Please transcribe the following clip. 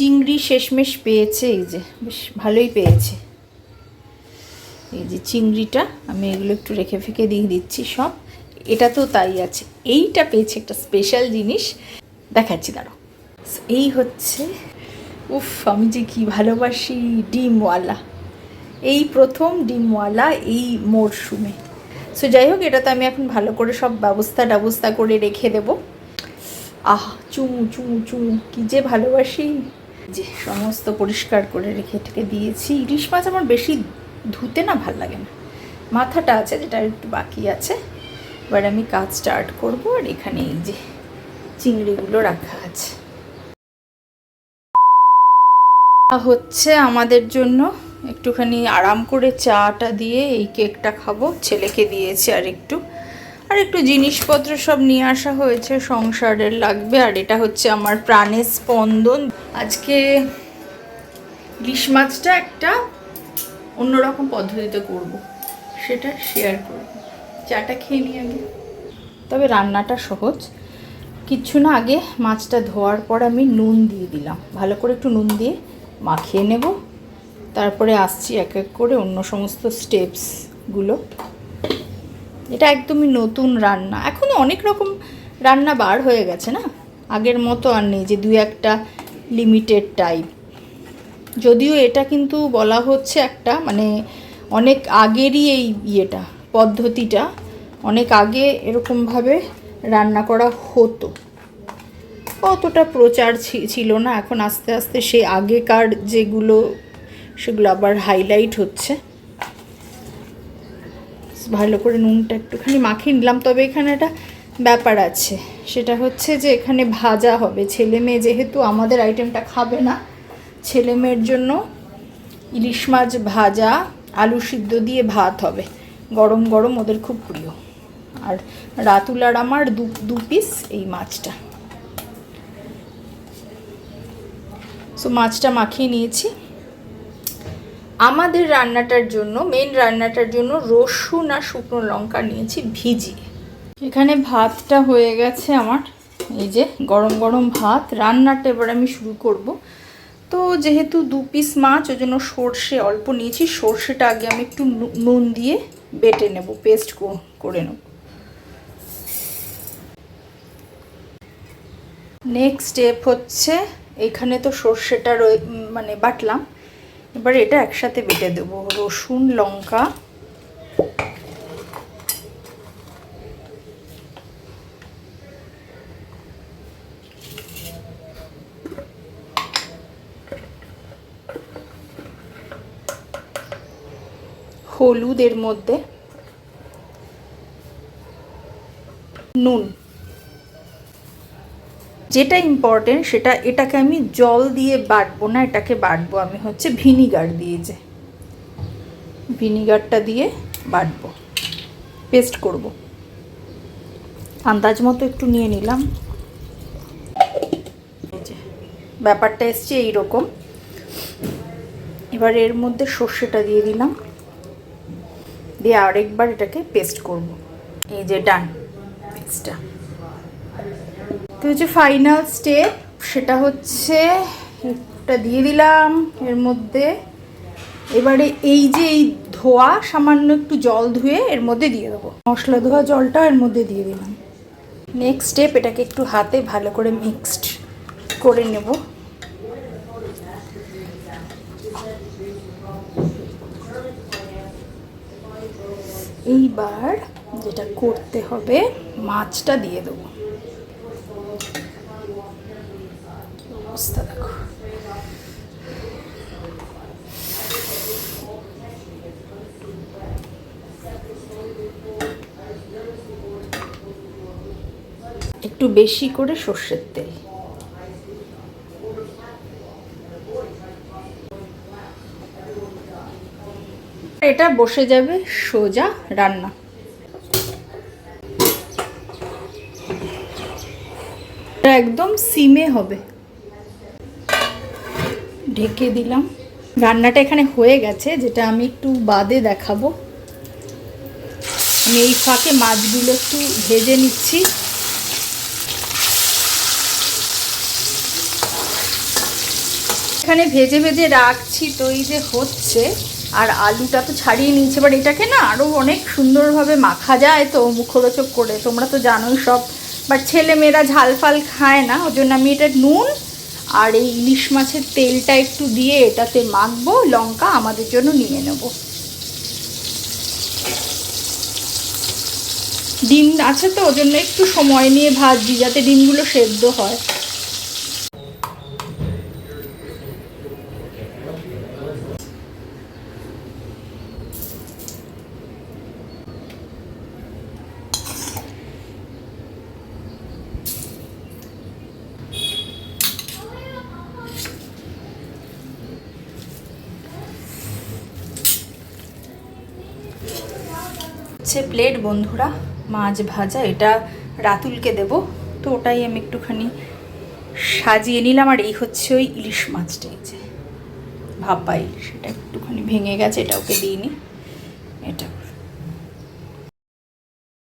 চিংড়ি শেষমেশ পেয়েছে, এই যে, বেশ ভালোই পেয়েছে। এই যে চিংড়িটা, আমি এগুলো একটু রেখে ফেকে দিয়ে দিচ্ছি সব। এটা তো তাই আছে, এইটা পেয়েছে একটা স্পেশাল জিনিস। দেখাচ্ছি দাঁড়ো এই হচ্ছে, উফ, আমি যে কী ভালোবাসি, ডিমওয়ালা। এই প্রথম ডিমওয়ালা এই মরশুমে। সো যাই হোক এটা তো আমি এখন ভালো করে সব ব্যবস্থা ব্যবস্থা করে রেখে দেব। আহ, চুমু চুমু চুমু, কী যে ভালোবাসি। যে সমস্ত পরিষ্কার করে রেখে ঠেকে দিয়েছি। ইলিশ মাছ আমার বেশি ধুতে না ভালো লাগে না। মাথাটা আছে, যেটা একটু বাকি আছে। এবার আমি কাজ স্টার্ট করব আর এখানে এই যে চিংড়িগুলো রাখা আছে। হচ্ছে আমাদের জন্য একটুখানি আরাম করে চাটা দিয়ে এই কেকটা খাব। ছেলেকে দিয়েছি আর একটু। আর একটু জিনিসপত্র সব নিয়ে আসা হয়েছে, সংসারের লাগবে, আর এটা হচ্ছে আমার প্রাণের স্পন্দন। আজকে ইলিশ মাছটা একটা অন্যরকম পদ্ধতিতে করব, সেটা শেয়ার করব। চাটা খেয়ে নিই আগে। তবে রান্নাটা সহজ। কিচ্ছু না আগে মাছটা ধোয়ার পর আমি নুন দিয়ে দিলাম। ভালো করে একটু নুন দিয়ে মাখিয়ে নেব। তারপরে আসছি এক এক করে অন্য সমস্ত স্টেপসগুলো এটা একদমই নতুন রান্না। এখনও অনেক রকম রান্না বার হয়ে গেছে না? আগের মতো আর নেই যে দু একটা লিমিটেড টাইপ যদিও এটা কিন্তু বলা হচ্ছে একটা মানে অনেক আগেরই এই ইয়েটা, পদ্ধতিটা, অনেক আগে এরকমভাবে রান্না করা হতো। অতটা প্রচার ছিল না, এখন আস্তে আস্তে সে আগেকার যেগুলো, সেগুলো আবার হাইলাইট হচ্ছে। ভালো করে নুনটা একটুখানি মাখিয়ে নিলাম। তবে এখানে একটা ব্যাপার আছে। সেটা হচ্ছে যে এখানে ভাজা হবে। ছেলে মেয়ে যেহেতু আমাদের আইটেমটা খাবে না, ছেলে মেয়ের জন্য ইলিশ মাছ ভাজা, আলু সিদ্ধ দিয়ে ভাত হবে। গরম গরম ওদের খুব প্রিয়। আর রাতুলার আমার দু দু পিস এই মাছটা। সো মাছটা মাখিয়ে নিয়েছি। আমাদের রান্নাটার জন্য মেন রান্নাটার জন্য রসুন আর শুকনো লঙ্কা নিয়েছি ভিজিয়ে। এখানে ভাতটা হয়ে গেছে আমার, এই যে গরম গরম ভাত। রান্নাটা এবার আমি শুরু করব। তো যেহেতু দু পিস মাছ, ওই জন্য সর্ষে অল্প নিয়েছি। সর্ষেটা আগে আমি একটু নুন দিয়ে বেটে নেব পেস্ট করে নেব। নেক্সট স্টেপ হচ্ছে, এখানে তো সর্ষেটা মানে বাটলাম। এবার এটা একসাথে বেটে দেবো। রসুন লঙ্কা। হলুদের মধ্যে নুন। যেটা ইম্পর্টেন্ট সেটা এটাকে আমি জল দিয়ে বাটবো না, এটাকে বাটবো আমি হচ্ছে ভিনিগার দিয়ে যে। ভিনিগারটা দিয়ে বাটবো পেস্ট করব। আন্দাজ মতো একটু নিয়ে নিলাম। ব্যাপারটা এসছে এইরকম। এবার এর মধ্যে সর্ষেটা দিয়ে দিলাম। দিয়ে আরেকবার এটাকে পেস্ট করব। এই যে ডান পেস্টটা তো হচ্ছে ফাইনাল স্টেপ সেটা হচ্ছে, একটা দিয়ে দিলাম এর মধ্যে। এবারে এই যে এই ধোয়া, সামান্য একটু জল ধুয়ে এর মধ্যে দিয়ে দেবো। মশলা ধোয়া জলটা এর মধ্যে দিয়ে দিলাম। নেক্সট স্টেপ এটাকে একটু হাতে ভালো করে মিক্সড করে নেব। এইবার যেটা করতে হবে, মাছটা দিয়ে দেবো। একটু বেশি করে সর্ষের তেল। এটা বসে যাবে সোজা রান্না। একদম সিমে হবে। ঢেকে দিলাম। রান্নাটা এখানে হয়ে গেছে, যেটা আমি একটু বাদে দেখাবো। আমি এই ফাঁকে মাছগুলো একটু ভেজে নিচ্ছি। এখানে ভেজে ভেজে রাখছি তো এই যে হচ্ছে, আর আলুটা তো ছাড়িয়ে নিয়েছে, এবার এটাকে না আরও অনেক সুন্দরভাবে মাখা যায় তো মুখরোচক করে, তোমরা তো জানোই সব। বাট ছেলে মেয়েরা ঝাল ফাল খায় না ওই জন্য আমি এটা নুন আর এই ইলিশ মাছের তেলটা একটু দিয়ে এটাতে মাখবো, লঙ্কা আমাদের জন্য নিয়ে নেব। ডিম আছে তো ওই জন্য একটু সময় নিয়ে ভাজছি যাতে ডিমগুলো সেদ্ধ হয়। হচ্ছে প্লেট, বন্ধুরা, মাছ ভাজা, এটা রাতুলকে দেব। তো ওটাই আমি একটুখানি সাজিয়ে নিলাম, আর এই হচ্ছে ওই ইলিশ মাছটা, এই যে ভাপা ইলিশ, এটা একটুখানি ভেঙে গেছে, এটা ওকে দিইনি।